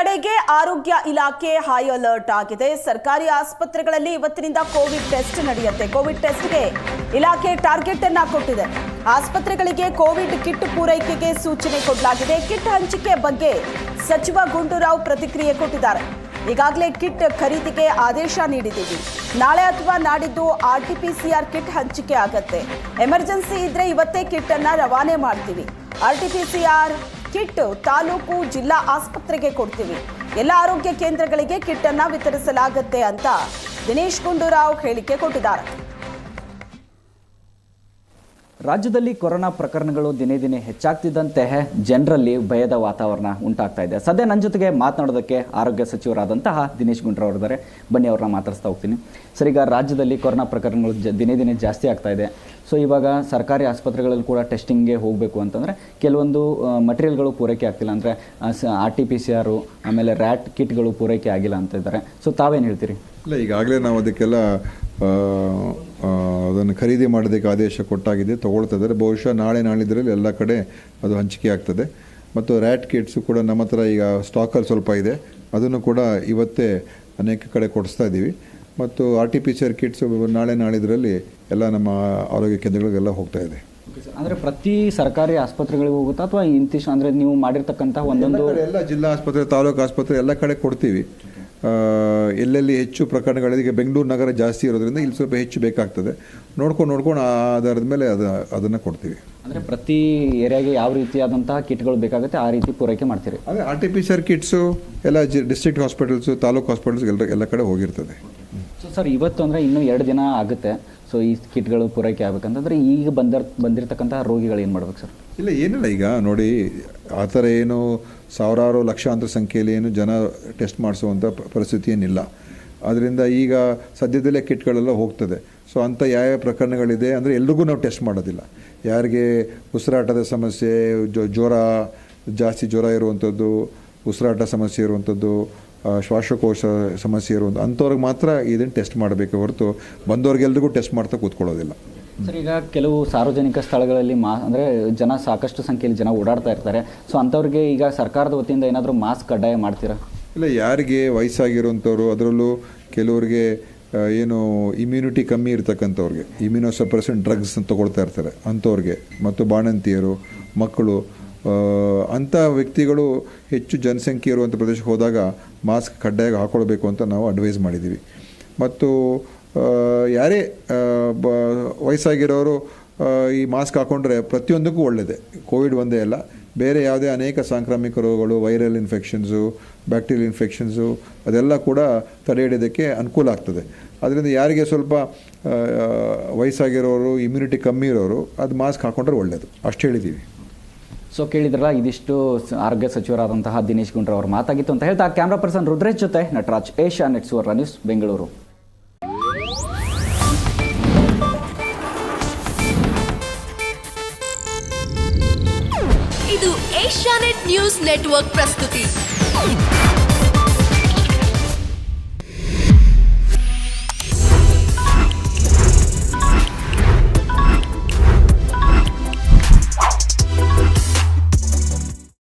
ತಡೆಗೆ ಆರೋಗ್ಯ ಇಲಾಖೆ ಹೈ ಅಲರ್ಟ್ ಆಗಿದೆ. ಸರ್ಕಾರಿ ಆಸ್ಪತ್ರೆಗಳಲ್ಲಿ ಇವತ್ತಿನಿಂದ ಕೋವಿಡ್ ಟೆಸ್ಟ್ ನಡೆಯುತ್ತೆ. ಕೋವಿಡ್ ಟೆಸ್ಟ್ಗೆ ಇಲಾಖೆ ಟಾರ್ಗೆಟ್ ಅನ್ನ ಕೊಟ್ಟಿದೆ. ಆಸ್ಪತ್ರೆಗಳಿಗೆ ಕೋವಿಡ್ ಕಿಟ್ ಪೂರೈಕೆಗೆ ಸೂಚನೆ ಕೊಡಲಾಗಿದೆ. ಕಿಟ್ ಹಂಚಿಕೆ ಬಗ್ಗೆ ಸಚಿವ ಗುಂಡೂರಾವ್ ಪ್ರತಿಕ್ರಿಯೆ ಕೊಟ್ಟಿದ್ದಾರೆ. ಈಗಾಗಲೇ ಕಿಟ್ ಖರೀದಿಗೆ ಆದೇಶ ನೀಡಿದ್ದೀವಿ. ನಾಳೆ ಅಥವಾ ನಾಡಿದ್ದು R T P C R kit ಹಂಚಿಕೆ ಆಗತ್ತೆ. ಎಮರ್ಜೆನ್ಸಿ ಇದ್ರೆ ಇವತ್ತೇ ಕಿಟ್ ಅನ್ನ ರವಾನೆ ಮಾಡ್ತೀವಿ. R T P C R kit taluk ಜಿಲ್ಲಾ ಆಸ್ಪತ್ರೆಗೆ ಕೊಡ್ತೀವಿ. ಎಲ್ಲ ಆರೋಗ್ಯ ಕೇಂದ್ರಗಳಿಗೆ ಕಿಟ್ ಅನ್ನ ವಿತರಿಸಲಾಗುತ್ತೆ ಅಂತ ದಿನೇಶ್ ಗುಂಡೂರಾವ್ ಹೇಳಿಕೆ ಕೊಟ್ಟಿದ್ದಾರೆ. ರಾಜ್ಯದಲ್ಲಿ ಕೊರೋನಾ ಪ್ರಕರಣಗಳು ದಿನೇ ದಿನೇ ಹೆಚ್ಚಾಗ್ತಿದ್ದಂತೆ ಜನರಲ್ಲಿ ಭಯದ ವಾತಾವರಣ ಉಂಟಾಗ್ತಾ ಇದೆ. ಸದ್ಯ ನನ್ನ ಜೊತೆಗೆ ಮಾತನಾಡೋದಕ್ಕೆ ಆರೋಗ್ಯ ಸಚಿವರಾದಂತಹ ದಿನೇಶ್ ಗುಂಡ್ರಾವ್ ಇದ್ದಾರೆ. ಬನ್ನಿ ಅವ್ರನ್ನ ಮಾತಾಡಿಸ್ತಾ ಹೋಗ್ತೀನಿ. ಸರ್, ಈಗ ರಾಜ್ಯದಲ್ಲಿ ಕೊರೋನಾ ಪ್ರಕರಣಗಳು ದಿನೇ ದಿನೇ ಜಾಸ್ತಿ ಆಗ್ತಾ ಇದೆ. ಸೊ ಇವಾಗ ಸರ್ಕಾರಿ ಆಸ್ಪತ್ರೆಗಳಲ್ಲಿ ಕೂಡ ಟೆಸ್ಟಿಂಗ್ಗೆ ಹೋಗಬೇಕು ಅಂತಂದರೆ ಕೆಲವೊಂದು ಮಟೀರಿಯಲ್ಗಳು ಪೂರೈಕೆ ಆಗ್ತಿಲ್ಲ. ಅಂದರೆ ಆರ್ ಟಿ ಪಿ ಸಿ ಆರು ಆಮೇಲೆ ರ್ಯಾಟ್ ಕಿಟ್ಗಳು ಪೂರೈಕೆ ಆಗಿಲ್ಲ ಅಂತ ಇದ್ದಾರೆ. ಸೊ ತಾವೇನು ಹೇಳ್ತೀರಿ? ಇಲ್ಲ, ಈಗಾಗಲೇ ನಾವು ಅದಕ್ಕೆಲ್ಲ ಅದನ್ನು ಖರೀದಿ ಮಾಡೋದಕ್ಕೆ ಆದೇಶ ಕೊಟ್ಟಾಗಿದೆ ತೊಗೊಳ್ತಾ ಇದ್ದಾರೆ ಬಹುಶಃ ನಾಳೆ ನಾಳಿದ್ರಲ್ಲಿ ಎಲ್ಲ ಕಡೆ ಅದು ಹಂಚಿಕೆ ಆಗ್ತದೆ. ಮತ್ತು ರ್ಯಾಟ್ ಕಿಟ್ಸು ಕೂಡ ನಮ್ಮ ಹತ್ರ ಈಗ ಸ್ಟಾಕಲ್ಲಿ ಸ್ವಲ್ಪ ಇದೆ. ಅದನ್ನು ಕೂಡ ಇವತ್ತೇ ಅನೇಕ ಕಡೆ ಕೊಡಿಸ್ತಾ ಇದ್ದೀವಿ. ಮತ್ತು R T P C R kits ನಾಳೆ ನಾಳಿದ್ರಲ್ಲಿ ಎಲ್ಲ ನಮ್ಮ ಆರೋಗ್ಯ ಕೇಂದ್ರಗಳಿಗೆಲ್ಲ ಹೋಗ್ತಾ ಇದೆ. ಅಂದರೆ ಪ್ರತಿ ಸರ್ಕಾರಿ ಆಸ್ಪತ್ರೆಗಳಿಗೆ ಹೋಗುತ್ತಾ ಅಥವಾ ಇಂತಿಷ್ಟು ಅಂದರೆ ನೀವು ಮಾಡಿರ್ತಕ್ಕಂಥ ಒಂದೊಂದು ಎಲ್ಲ ಜಿಲ್ಲಾ ಆಸ್ಪತ್ರೆ ತಾಲೂಕು ಆಸ್ಪತ್ರೆ ಎಲ್ಲ ಕಡೆ ಕೊಡ್ತೀವಿ. ಎಲ್ಲೆಲ್ಲಿ ಹೆಚ್ಚು ಪ್ರಕರಣಗಳಿದೆ ಈಗ ಬೆಂಗಳೂರು ನಗರ ಜಾಸ್ತಿ ಇರೋದ್ರಿಂದ ಇಲ್ಲಿ ಸ್ವಲ್ಪ ಹೆಚ್ಚು ಬೇಕಾಗ್ತದೆ. ನೋಡ್ಕೊಂಡು ನೋಡ್ಕೊಂಡು ಆ ಆಧಾರದ ಮೇಲೆ ಅದು ಅದನ್ನು ಕೊಡ್ತೀವಿ. ಅಂದರೆ ಪ್ರತಿ ಏರಿಯಾಗೆ ಯಾವ ರೀತಿಯಾದಂತಹ ಕಿಟ್ಗಳು ಬೇಕಾಗುತ್ತೆ ಆ ರೀತಿ ಪೂರೈಕೆ ಮಾಡ್ತೀರಿ? ಅದೇ R T P C R kits ಎಲ್ಲ ಜಿ ಡಿಸ್ಟ್ರಿಕ್ಟ್ ಹಾಸ್ಪಿಟಲ್ಸು ತಾಲೂಕು ಹಾಸ್ಪಿಟಲ್ಸ್ ಎಲ್ಲ ಎಲ್ಲ ಕಡೆ ಹೋಗಿರ್ತದೆ. ಸೊ ಸರ್ ಇವತ್ತು ಅಂದರೆ ಇನ್ನೂ ಎರಡು ದಿನ ಆಗುತ್ತೆ. ಸೊ ಈ ಕಿಟ್ಗಳು ಪೂರೈಕೆ ಆಗಬೇಕಂತಂದ್ರೆ ಈಗ ಬಂದರ್, ಬಂದಿರತಕ್ಕಂತಹ ರೋಗಿಗಳು ಏನು ಮಾಡ್ಬೇಕು ಸರ್? ಇಲ್ಲ, ಏನಿಲ್ಲ ಈಗ ನೋಡಿ, ಆ ಥರ ಏನು ಸಾವಿರಾರು ಲಕ್ಷಾಂತರ ಸಂಖ್ಯೆಯಲ್ಲಿ ಏನು ಜನ ಟೆಸ್ಟ್ ಮಾಡಿಸುವಂಥ ಪರಿಸ್ಥಿತಿ ಏನಿಲ್ಲ. ಅದರಿಂದ ಈಗ ಸದ್ಯದಲ್ಲೇ ಕಿಟ್ಗಳೆಲ್ಲ ಹೋಗ್ತದೆ. ಸೊ ಅಂಥ ಯಾವ ಪ್ರಕರಣಗಳಿದೆ ಅಂದರೆ ಎಲ್ರಿಗೂ ನಾವು ಟೆಸ್ಟ್ ಮಾಡೋದಿಲ್ಲ. ಯಾರಿಗೆ ಉಸಿರಾಟದ ಸಮಸ್ಯೆ ಜ್ವರ, ಜಾಸ್ತಿ ಜ್ವರ ಇರುವಂಥದ್ದು, ಉಸಿರಾಟ ಸಮಸ್ಯೆ ಇರುವಂಥದ್ದು ಶ್ವಾಸಕೋಶ ಸಮಸ್ಯೆ ಇರುವಂಥ ಅಂಥವ್ರಿಗೆ ಮಾತ್ರ ಇದನ್ನು ಟೆಸ್ಟ್ ಮಾಡಬೇಕು ಹೊರತು ಬಂದವ್ರಿಗೆಲ್ರಿಗೂ ಟೆಸ್ಟ್ ಮಾಡ್ತಾ ಕೂತ್ಕೊಳ್ಳೋದಿಲ್ಲ. ಸರ್ ಈಗ ಕೆಲವು ಸಾರ್ವಜನಿಕ ಸ್ಥಳಗಳಲ್ಲಿ ಮಾ ಅಂದರೆ ಜನ ಸಾಕಷ್ಟು ಸಂಖ್ಯೆಯಲ್ಲಿ ಜನ ಓಡಾಡ್ತಾ ಇರ್ತಾರೆ. ಸೊ ಅಂಥವ್ರಿಗೆ ಈಗ ಸರ್ಕಾರದ ವತಿಯಿಂದ ಏನಾದರೂ ಮಾಸ್ಕ್ ಕಡ್ಡಾಯ ಮಾಡ್ತೀರಾ? ಇಲ್ಲ ಯಾರಿಗೆ ವಯಸ್ಸಾಗಿರುವಂಥವ್ರು ಅದರಲ್ಲೂ ಕೆಲವರಿಗೆ ಏನು ಇಮ್ಯುನಿಟಿ ಕಮ್ಮಿ ಇರ್ತಕ್ಕಂಥವ್ರಿಗೆ. ಇಮ್ಯುನೋ ಸಪ್ರೆಸೆಂಟ್ ಡ್ರಗ್ಸ್ ತಗೊಳ್ತಾ ಇರ್ತಾರೆ ಅಂಥವ್ರಿಗೆ. ಮತ್ತು ಬಾಣಂತಿಯರು ಮಕ್ಕಳು ಅಂಥ ವ್ಯಕ್ತಿಗಳು ಹೆಚ್ಚು ಜನಸಂಖ್ಯೆ ಇರುವಂಥ ಪ್ರದೇಶಕ್ಕೆ ಹೋದಾಗ ಮಾಸ್ಕ್ ಕಡ್ಡಾಯ ಹಾಕೊಳ್ಬೇಕು ಅಂತ ನಾವು ಅಡ್ವೈಸ್ ಮಾಡಿದ್ದೀವಿ. ಮತ್ತು ಯಾರೇ ಬ, ವಯಸ್ಸಾಗಿರೋರು ಈ ಮಾಸ್ಕ್ ಹಾಕೊಂಡ್ರೆ ಪ್ರತಿಯೊಂದಕ್ಕೂ ಒಳ್ಳೆಯದೆ ಕೋವಿಡ್ ಒಂದೇ ಅಲ್ಲ. ಬೇರೆ ಯಾವುದೇ ಅನೇಕ ಸಾಂಕ್ರಾಮಿಕ ರೋಗಗಳು ವೈರಲ್ ಇನ್ಫೆಕ್ಷನ್ಸು ಬ್ಯಾಕ್ಟೀರಿಯಲ್ ಇನ್ಫೆಕ್ಷನ್ಸು ಅದೆಲ್ಲ ಕೂಡ ತಡೆ ಹಿಡಿಯೋದಕ್ಕೆ ಅನುಕೂಲ ಆಗ್ತದೆ. ಅದರಿಂದ ಯಾರಿಗೆ ಸ್ವಲ್ಪ ವಯಸ್ಸಾಗಿರೋರು ಇಮ್ಯುನಿಟಿ ಕಮ್ಮಿ ಇರೋರು, ಅದು ಮಾಸ್ಕ್ ಹಾಕೊಂಡ್ರೆ ಒಳ್ಳೆಯದು ಅಷ್ಟು ಹೇಳಿದ್ದೀವಿ. ಸೊ ಕೇಳಿದ್ರಲ್ಲ, ಇದಿಷ್ಟು ಆರೋಗ್ಯ ಸಚಿವರಾದಂತಹ ದಿನೇಶ್ ಗುಂಡ್ರ ಅವರು ಮಾತಾಗಿತ್ತು ಅಂತ ಹೇಳ್ತಾ ಕ್ಯಾಮ್ರಾ ಪರ್ಸನ್ ರುದ್ರೇಶ್ ಜೊತೆ Nataraj Asia net Suvarna news, Bengaluru. ಇದು ಏಷ್ಯಾನೆಟ್ ನ್ಯೂಸ್ ನೆಟ್ವರ್ಕ್ ಪ್ರಸ್ತುತಿ.